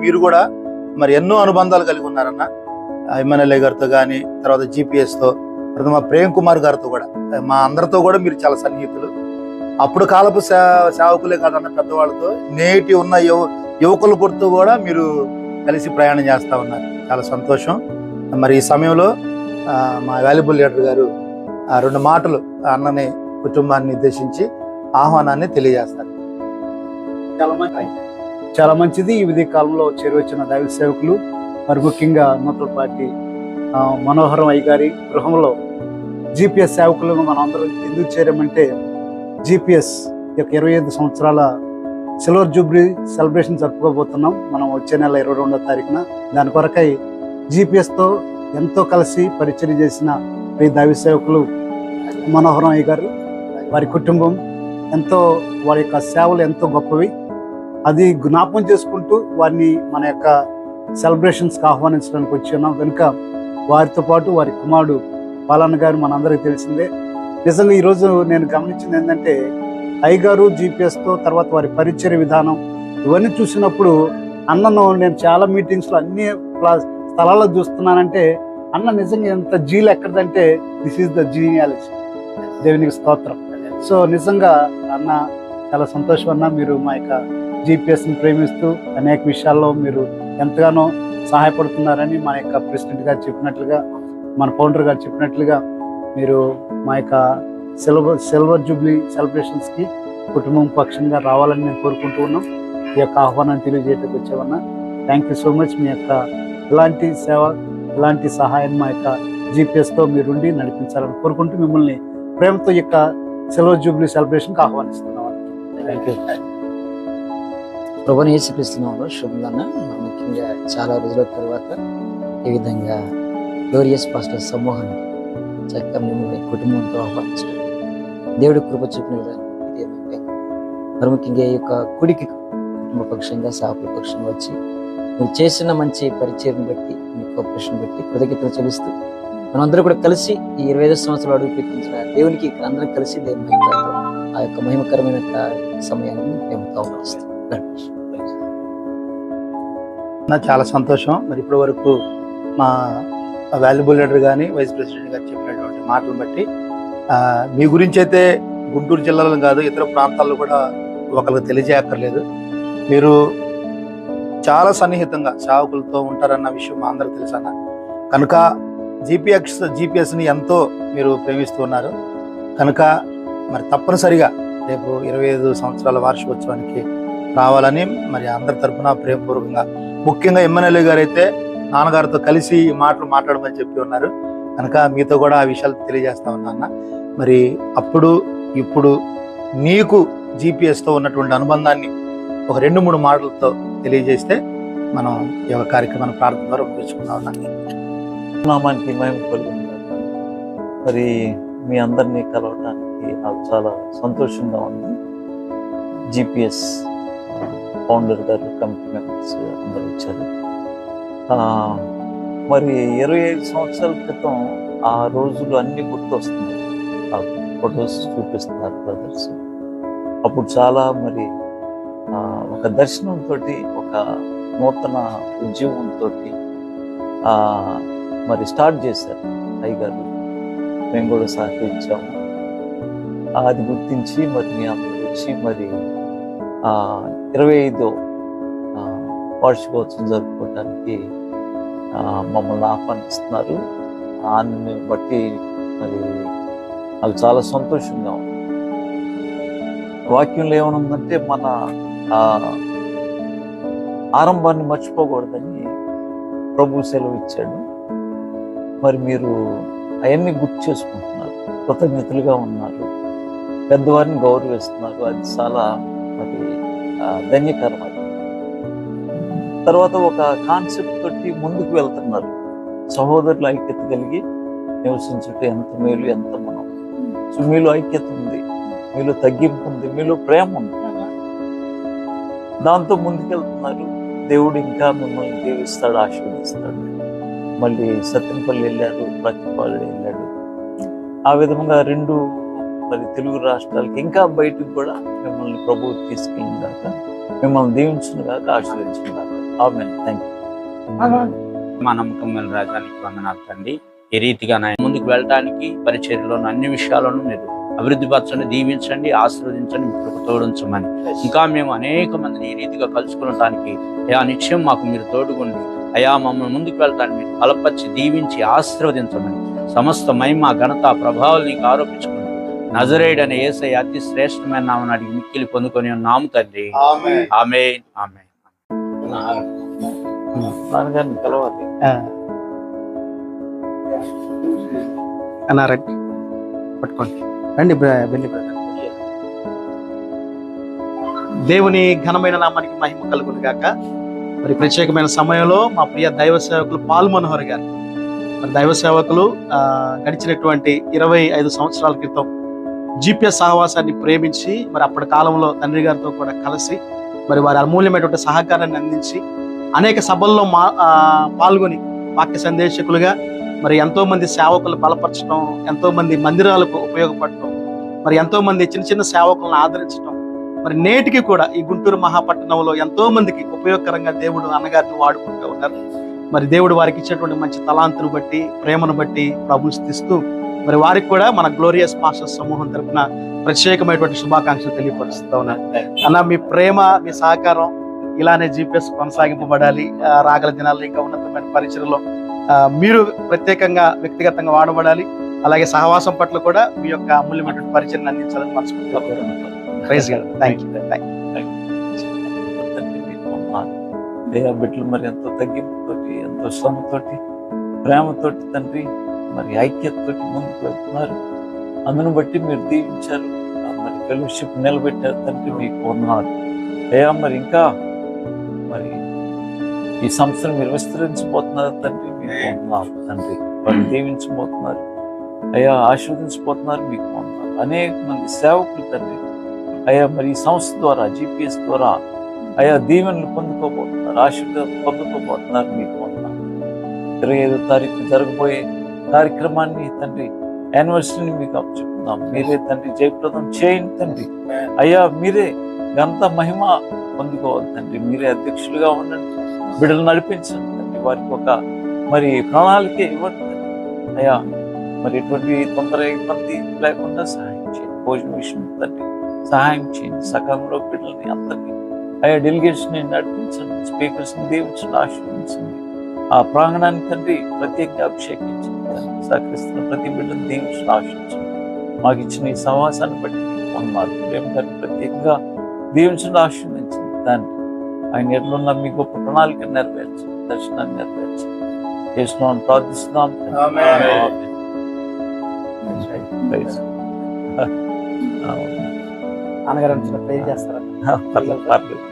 మీరు కూడా మరి ఎన్నో అనుబంధాలు కలిగి ఉన్నారన్న ఎమ్మెల్యే గారితో కానీ తర్వాత జీపీఎస్తో తో తర్వాత మా ప్రేమ్ కుమార్ గారితో కూడా. మా అందరితో కూడా మీరు చాలా సన్నిహితులు. అప్పుడు కాలపు సేవకులే కాదన్న పెద్దవాళ్ళతో నేటి ఉన్న యువ యువకుల గుర్తు కూడా మీరు కలిసి ప్రయాణం చేస్తా ఉన్నారు. చాలా సంతోషం. మరి ఈ సమయంలో మా వాల్యుబుల్ లీడర్ గారు ఆ రెండు మాటలు ఆ అన్నని కుటుంబాన్ని ఉద్దేశించి ఆహ్వానాన్ని తెలియజేస్తారు. చాలా మంచి చాలా మంచిది. ఈ విధి కాలంలో చేరువచ్చిన దైవ సేవకులు మరి ముఖ్యంగా నూతన పార్టీ మనోహరం అయ్య గారి గృహంలో జిపిఎస్ సేవకులను మనం అందరం ఎందుకు చేరామంటే జిపిఎస్ యొక్క ఇరవై ఐదు సంవత్సరాల సిల్వర్ జూబ్లీ సెలబ్రేషన్ జరుపుకోబోతున్నాం మనం వచ్చే నెల ఇరవై రెండో తారీఖున. దాని కొరకై జిపిఎస్తో ఎంతో కలిసి పరిచయం చేసిన మీ దైవ సేవకులు మనోహరం అయ్య గారు వారి కుటుంబం ఎంతో వారి యొక్క సేవలు ఎంతో గొప్పవి. అది జ్ఞాపం చేసుకుంటూ వారిని మన యొక్క సెలబ్రేషన్స్కి ఆహ్వానించడానికి వచ్చి ఉన్నాం. కనుక వారితో పాటు వారి కుమారుడు పాలన్న గారు మనందరికీ తెలిసిందే. నిజంగా ఈరోజు నేను గమనించింది ఏంటంటే ఐగారు జీపీఎస్తో తర్వాత వారి పరిచయ విధానం ఇవన్నీ చూసినప్పుడు అన్నను నేను చాలా మీటింగ్స్లో అన్ని స్థలాల్లో చూస్తున్నానంటే అన్న నిజంగా ఎంత జీలు ఎక్కడదంటే దిస్ ఈజ్ ద జీనియాలజీ. దేవునికి స్తోత్రం. సో నిజంగా అన్న చాలా సంతోషం అన్న. మీరు మా యొక్క జీపీఎస్ని ప్రేమిస్తూ అనేక విషయాల్లో మీరు ఎంతగానో సహాయపడుతున్నారని మా యొక్క ప్రెసిడెంట్ గారు చెప్పినట్లుగా మన ఫౌండర్ గారు చెప్పినట్లుగా మీరు మా యొక్క సిల్వర్ సిల్వర్ జూబ్లీ సెలబ్రేషన్స్కి కుటుంబం పక్షంగా రావాలని మేము కోరుకుంటూ ఉన్నాం. ఈ యొక్క ఆహ్వానాన్ని తెలియజేయడానికి వచ్చేవన్నా థ్యాంక్ యూ సో మచ్. మీ యొక్క ఇలాంటి సేవ ఇలాంటి సహాయం మా యొక్క జీపీఎస్తో మీరుండి నడిపించాలని కోరుకుంటూ మిమ్మల్ని ప్రేమతో యొక్క సిల్వర్ జూబ్లీ సెలబ్రేషన్కి ఆహ్వానిస్తున్నాం. Thank you. ప్రభుని యేసుక్రీస్తునామలో శుభంగా ముఖ్యంగా చాలా రోజుల తర్వాత ఈ విధంగా గ్లోరియస్ పాస్టర్ సమూహానికి చక్కగా మిమ్మల్ని కుటుంబంతో ఆహ్వానించడం. దేవుడి కృప చూపిన విధానం మరి ముఖ్యంగా ఈ యొక్క కుడికి కుటుంబ పక్షంగా సాపుల పక్షంగా వచ్చి మీరు చేసిన మంచి పరిచయం బట్టి మీ కోపరేషన్ బట్టి కృతజ్ఞతలు చెల్లిస్తూ మనందరూ కూడా కలిసి ఈ ఇరవై ఐదు సంవత్సరాలు అడుగు పెట్టించిన దేవునికి అందరం కలిసి దేవుని ఆ యొక్క మహిమకరమైన సమయాన్ని మేము ఆహ్వానిస్తాం. నా చాలా సంతోషం. మరి ఇప్పటి వరకు మా వాల్యుబుల్ లీడర్ కానీ వైస్ ప్రెసిడెంట్ గారు చెప్పినటువంటి మాటలు బట్టి మీ గురించి అయితే గుంటూరు జిల్లాలో కాదు ఇతర ప్రాంతాల్లో కూడా ఒకరికి తెలియజేయక్కర్లేదు. మీరు చాలా సన్నిహితంగా సేవకులతో ఉంటారన్న విషయం మా అందరికి తెలుసన్న కనుక జీపీఎక్స్ జీపీఎస్ని ఎంతో మీరు ప్రేమిస్తున్నారు కనుక మరి తప్పనిసరిగా రేపు ఇరవై ఐదు సంవత్సరాల వార్షికోత్సవానికి రావాలని మరి అందరి తరపున ప్రేమపూర్వకంగా. ముఖ్యంగా ఎమ్మెల్యే గారు అయితే నాన్నగారితో కలిసి ఈ మాటలు మాట్లాడమని చెప్పి ఉన్నారు. కనుక మీతో కూడా ఆ విషయాలు తెలియజేస్తా ఉన్నా మరి అప్పుడు ఇప్పుడు నీకు జీపీఎస్తో ఉన్నటువంటి అనుబంధాన్ని ఒక రెండు మూడు మాటలతో తెలియజేస్తే మనం ఈ యొక్క కార్యక్రమాన్ని ప్రార్థన ద్వారా ముగించుకుందాం నామానికి మరి మీ అందరినీ కలవటానికి నాకు చాలా సంతోషంగా ఉంది. జిపిఎస్ ఫౌండర్ గారు కమిటీ మెంబర్స్ అందరూ వచ్చారు మరి ఇరవై ఐదు సంవత్సరాల క్రితం ఆ రోజులు అన్ని గుర్తొస్తున్నాయి. ఆ ఫొటోస్ చూపిస్తున్నారు బ్రదర్స్ అప్పుడు చాలా మరి ఒక దర్శనంతో ఒక నూతన ఉద్యమంతో మరి స్టార్ట్ చేశారు అయ్యగారు మేము కూడా సహకరించాము. అది గుర్తించి మరి మీ అందరూ వచ్చి మరి ఇరవై ఐదు వార్షికోత్సవం జరుపుకోవడానికి మమ్మల్ని ఆహ్వానిస్తున్నారు. దాన్ని బట్టి మరి నాకు చాలా సంతోషంగా ఉంది. వాక్యంలో ఏమనుందంటే మన ఆరంభాన్ని మర్చిపోకూడదని ప్రభు సెలవు ఇచ్చాడు. మరి మీరు అవన్నీ గుర్తు చేసుకుంటున్నారు. కృతజ్ఞతలుగా ఉన్నారు. పెద్దవారిని గౌరవిస్తున్నారు. అది చాలా మరి ధన్యకరం అది తర్వాత ఒక కాన్సెప్ట్ తోటి ముందుకు వెళ్తున్నారు. సహోదరుల ఐక్యత కలిగి నివసించుట ఎంత మేలు ఎంత మనం. సో మీలో ఐక్యత ఉంది. మీలో తగ్గింపు ఉంది. మీలో ప్రేమ ఉంది. దాంతో ముందుకెళ్తున్నారు. దేవుడు ఇంకా మిమ్మల్ని దీవిస్తాడు ఆశీర్వదిస్తాడు. మళ్ళీ సత్యంపల్లి వెళ్ళారు ప్రతిపాడు వెళ్ళాడు. ఆ విధంగా రెండు మరి తెలుగు రాష్ట్రాలకి. ఇంకా బయటకు కూడా మిమ్మల్ని ప్రభువు తీసుకెళ్ళిన దాకా మిమ్మల్ని దీవించిన దాకా ఆశీర్వదించిన దాకా. ఆమెన్. థ్యాంక్ మా నమ్మకమైన రాజానికి వందనాలు తండ్రి. ఈ రీతిగా నా ముందుకు వెళ్ళడానికి పరిచర్యలోని అన్ని విషయాలను మీరు అభివృద్ధి పరచండి దీవించండి ఆశీర్వదించండి మీకు తోడించమని. ఇంకా మేము అనేక మందిని ఈ రీతిగా కలుసుకునడానికి అయా నిత్యం మాకు మీరు తోడుగుండి. అయా మమ్మల్ని ముందుకు వెళ్ళటానికి మీరు బలపరిచి దీవించి ఆశీర్వదించమని. సమస్త మహిమ ఘనత ప్రభావాలు నీకు ఆరోపించుకుంటూ నజరేయుడు అనే ఏసై అతి శ్రేష్టమైన నామని అడిగి మిక్కిలి పొందుకొని ఉన్నాము తండ్రి. ఆమె ఆమె పట్టుకోండి. రండి వెళ్ళి దేవుని ఘనమైన నామానికి మహిమ కలుగును గాక. మరి ప్రత్యేకమైన సమయంలో మా ప్రియ దైవ సేవకులు పాల్ మనోహర్ గారు. మరి దైవ సేవకులు గడిచినటువంటి ఇరవై ఐదు సంవత్సరాల క్రితం జిపిఎస్ సహవాసాన్ని ప్రేమించి మరి అప్పటి కాలంలో తండ్రి గారితో కూడా కలిసి మరి వారి అమూల్యమైనటువంటి సహకారాన్ని అందించి అనేక సభల్లో మా పాల్గొని వాక్య సందేశకులుగా మరి ఎంతో మంది సేవకులు బలపరచడం ఎంతో మంది మందిరాలకు ఉపయోగపడటం మరి ఎంతో మంది చిన్న చిన్న సేవకులను ఆదరించడం మరి నేటికి కూడా ఈ గుంటూరు మహాపట్టణంలో ఎంతో మందికి ఉపయోగకరంగా దేవుడు అన్నగారిని వాడుకుంటూ ఉన్నారు. మరి దేవుడు వారికి ఇచ్చినటువంటి మంచి తలాంతును బట్టి ప్రేమను బట్టి ప్రభుత్వం మరి వారికి కూడా మన గ్లోరియస్ మాస్టర్స్ సమూహం తరఫున ప్రత్యేకమైనటువంటి శుభాకాంక్షలు తెలియపరుస్తూ ఉన్నాను అన్న మీ ప్రేమ మీ సహకారం ఇలానే జీపీఎస్ కొనసాగింపబడాలి. రాగల దినాల్లో ఇంకా ఉన్నతమైన పరిచయలో మీరు ప్రత్యేకంగా వ్యక్తిగతంగా వాడబడాలి. అలాగే సహవాసం పట్ల కూడా మీ యొక్క అమూల్యమైనటువంటి పరిచయం అందించాలని మనస్ఫూర్తిగా praise thank you thank you బిడ్డలు మరి ఎంతో తగ్గింపుతోటి ఎంతో శ్రమతోటి ప్రేమతోటి తండ్రి మరి ఐక్యతతోటి ముందుకు వెళ్తున్నారు. అందును బట్టి మీరు దీవించారు. మరి ఫెలోషిప్ నిలబెట్టారు తండ్రి మీకు వందనాలు. అయ్యా మరి ఇంకా మరి ఈ సంస్థను మీరు విస్తరించబోతున్నారు తండ్రి మీకు ఉన్నారు తండ్రి. వారిని దీవించబోతున్నారు. అయ్యా ఆశీర్వదించబోతున్నారు మీకు ఉన్నారు అనేక మంది సేవకులు తండ్రి. అయ్యా మరి ఈ సంస్థ ద్వారా జిపిఎస్ ద్వారా అయా దీవెనలు పొందుకోబోతున్నారు ఆశీర్వాదం పొందుకోబోతున్నారు మీకు ఉన్నారు ఇరవై ఐదో తారీఖు జరగబోయే కార్యక్రమాన్ని తండ్రి యానివర్సరీని మీకు అప్పచెప్పుకుందాం మీరే తండ్రి జయప్రదం చేయండి తండ్రి. అయ్యా మీరే ఘనత మహిమ పొందుకోవాలి తండ్రి. మీరే అధ్యక్షులుగా ఉండండి బిడ్డలు నడిపించండి తండ్రి. వారికి ఒక మరి ప్రణాళిక ఇవ్వండి అయ్యా మరి ఎటువంటి తొందర ఇబ్బంది లేకుండా సహాయం చేయండి. భోజన విషయం తండ్రి సహాయం చేయండి. సకాలంలో బిడ్డల్ని అందరినీ అయ్యా డెలిగేషన్ నడిపించండి. స్పీకర్స్ని దీవించండి ఆశీర్వించండి ఆ ప్రాంగణాన్ని తండ్రి ప్రత్యేకంగా అభిషేకించండి. సహకరిస్తున్న ప్రతి బిడ్డను దీవించండి ఆశీర్వించండి మాకు ఇచ్చిన ఈ సమాసాన్ని బట్టి మీకు వందనాలు. ప్రేమ గారిని ప్రత్యేకంగా దీవించండి ఆశీర్వదించండి. తండ్రి ఆయన ఎట్లున్న మీ గొప్ప ప్రణాళిక నెరవేర్చండి దర్శనాన్ని నెరవేర్చండి చేస్తున్నాం ప్రార్థిస్తున్నాం. నాన్నగారు ప్రేర్ చేస్తారా పర్లేదు, పర్లేదు.